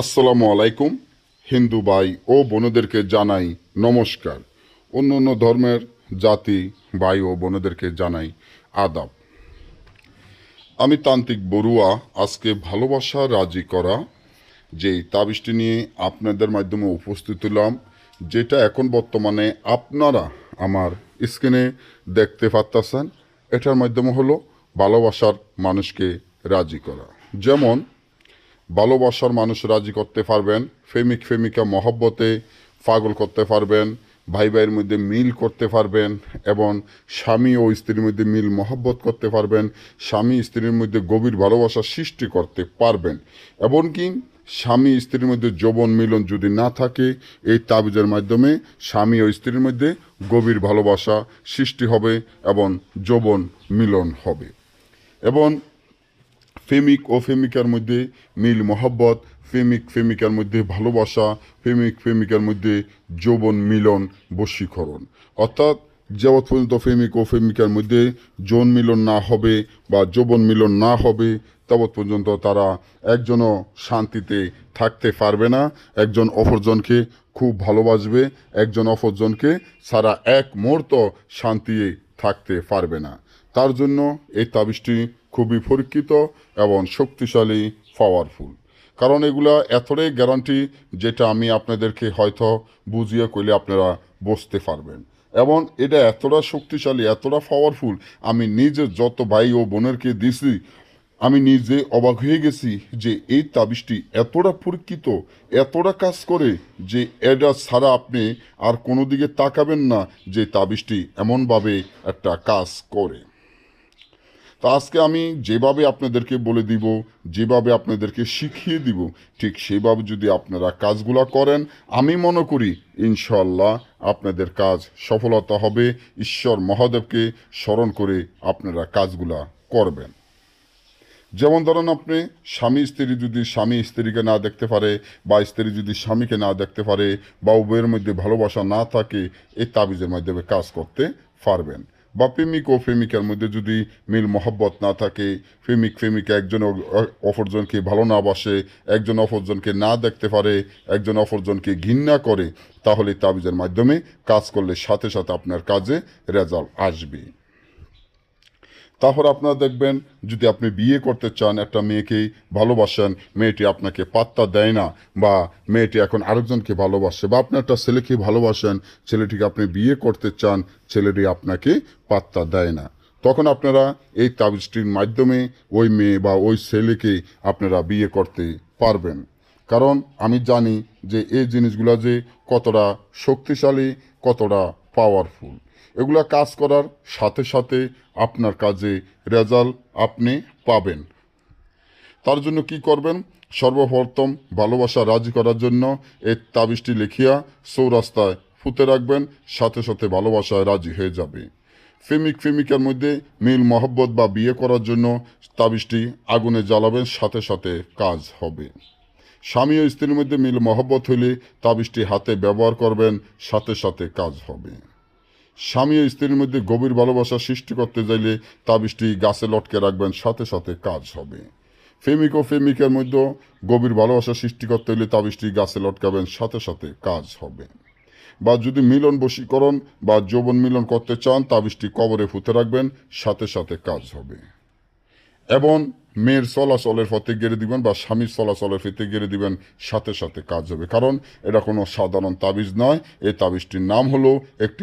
আসসালামু আলাইকুম। হিন্দু ভাই ও বোনদেরকে জানাই নমস্কার। অন্য অন্য ধর্মের জাতি ভাই ও বোনদেরকে জানাই আদাব। আমি তান্ত্রিক বড়ুয়া, আজকে ভালোবাসা রাজি করা, যে তাবিজটি নিয়ে আপনাদের মাধ্যমে উপস্থিত হলাম, যেটা এখন বর্তমানে আপনারা আমার স্ক্রিনে দেখতে পাচ্ছেন এটার মাধ্যমে হলো ভালোবাসার মানুষকে রাজি করা। যেমন ভালোবাসার মানুষ রাজি করতে পারবেন প্রেমিক প্রেমিকা মহব্বতে পাগল করতে পারবেন, ভাই ভাইয়ের মধ্যে মিল করতে পারবেন এবং স্বামী ও স্ত্রীর মধ্যে মিল মহব্বত করতে পারবেন, স্বামী স্ত্রীর মধ্যে গভীর ভালোবাসা সৃষ্টি করতে পারবেন। এমনকি স্বামী স্ত্রীর মধ্যে যৌবন মিলন যদি না থাকে, এই তাবিজের মাধ্যমে স্বামী ও স্ত্রীর মধ্যে গভীর ভালোবাসা সৃষ্টি হবে এবং যৌবন মিলন হবে। এবং প্রেমিক ও প্রেমিকার মধ্যে মিল মহব্বত প্রেমিক প্রেমিকার মধ্যে ভালোবাসা প্রেমিক প্রেমিকার মধ্যে যৌবন মিলন, বশীকরণ। অর্থাৎ যাবৎ পর্যন্ত প্রেমিক ও প্রেমিকার মধ্যে যৌন মিলন না হবে বা যৌবন মিলন না হবে, তাবৎ পর্যন্ত তারা একজনও শান্তিতে থাকতে পারবে না। একজন অপরজনকে খুব ভালোবাসবে, একজন অপরজনকে সারা এক মুহূর্ত শান্তি থাকতে পারবে না। তার জন্য এই তাবিজটি খুবই পরীক্ষিত এবং শক্তিশালী পাওয়ারফুল কারণ এগুলা এতটাই গ্যারান্টি যেটা আমি আপনাদেরকে হয়তো বুঝিয়ে কইলে আপনারা বসতে পারবেন। এবং এটা এতটা শক্তিশালী, এতটা পাওয়ারফুল আমি নিজে যত ভাই ও বোনেরকে দিছি আমি নিজে অবাক হয়ে গেছি যে এই তাবিজটি এতটা পরীক্ষিত এতটা কাজ করে যে এটা ছাড়া আপনি আর কোনো দিকে তাকাবেন না যে তাবিজটি এমনভাবে একটা কাজ করে। তা আজকে আমি যেভাবে আপনাদেরকে বলে দিব, যেভাবে আপনাদেরকে শিখিয়ে দিব, ঠিক সেভাবে যদি আপনারা কাজগুলো করেন, আমি মনে করি ইনশাল্লাহ আপনাদের কাজ সফলতা হবে। ঈশ্বর মহাদেবকে স্মরণ করে আপনারা কাজগুলা করবেন। যেমন ধরেন আপনি স্বামী, স্ত্রী যদি স্বামী স্ত্রীকে না দেখতে পারে বা স্ত্রী যদি স্বামীকে না দেখতে পারে বা উভয়ের মধ্যে ভালোবাসা না থাকে, এই তাবিজের মাধ্যমে কাজ করতে পারবেন। বা প্রেমিক ও প্রেমিকার মধ্যে যদি মিল মহব্বত না থাকে, প্রেমিক, প্রেমিকা একজন অপরজনকে ভালো না বাসে, একজন অপরজনকে না দেখতে পারে, একজন অপরজনকে ঘৃণা করে, তাহলে তাবিজের মাধ্যমে কাজ করলে সাথে সাথে আপনার কাজে রেজাল্ট আসবে। তারপর আপনারা দেখবেন, যদি আপনি বিয়ে করতে চান, একটা মেয়েকে ভালোবাসেন, মেয়েটি আপনাকে পাত্তা দেয় না, বা মেয়েটি এখন আরেকজনকে ভালোবাসে, বা আপনি একটা ছেলেকে ভালোবাসেন, ছেলেটিকে আপনি বিয়ে করতে চান, ছেলেটি আপনাকে পাত্তা দেয় না। তখন আপনারা এই তাবিজটির মাধ্যমে ওই মেয়ে বা ওই ছেলেকে আপনারা বিয়ে করতে পারবেন। কারণ আমি জানি যে এই জিনিসগুলো যে কতটা শক্তিশালী, কতটা পাওয়ারফুল এগুলা কাজ করার সাথে সাথে আপনার কাজে রেজাল্ট আপনি পাবেন। তার জন্য কি করবেন? সর্বপ্রথম ভালোবাসা রাজি করার জন্য এই তাবিজটি লিখিয়া চৌরাস্তায় ফুতে রাখবেন, সাথে সাথে ভালোবাসায় রাজি হয়ে যাবে। প্রেমিক প্রেমিকার মধ্যে মিল, মহব্বত বা বিয়ে করার জন্য তাবিজটি আগুনে জ্বালাবেন, সাথে সাথে কাজ হবে। স্বামী ও স্ত্রীর মধ্যে মিল মহব্বত হইলে তাবিজটি হাতে ব্যবহার করবেন, সাথে সাথে কাজ হবে। স্বামী ও স্ত্রীর মধ্যে গভীর ভালোবাসা সৃষ্টি করতে চাইলে তাবিজটি গাছে লটকে রাখবেন, সাথে সাথে কাজ হবে। প্রেমিক ও প্রেমিকার মধ্যে গভীর ভালোবাসা সৃষ্টি করতে হলে তাবিজটি গাছে লটকাবেন, সাথে সাথে কাজ হবে। বা যদি মিলন বশীকরণ বা যৌবন মিলন করতে চান, তাবিজটি কবরে ফুতে রাখবেন, সাথে সাথে কাজ হবে। এবং মেয়ের চলাচলের পথে গেড়ে দিবেন বা স্বামীর চলাচলের পথে গেড়ে দিবেন সাথে সাথে কাজ হবে। কারণ এটা কোনো সাধারণ তাবিজ নয়। এই তাবিজটির নাম হলো একটি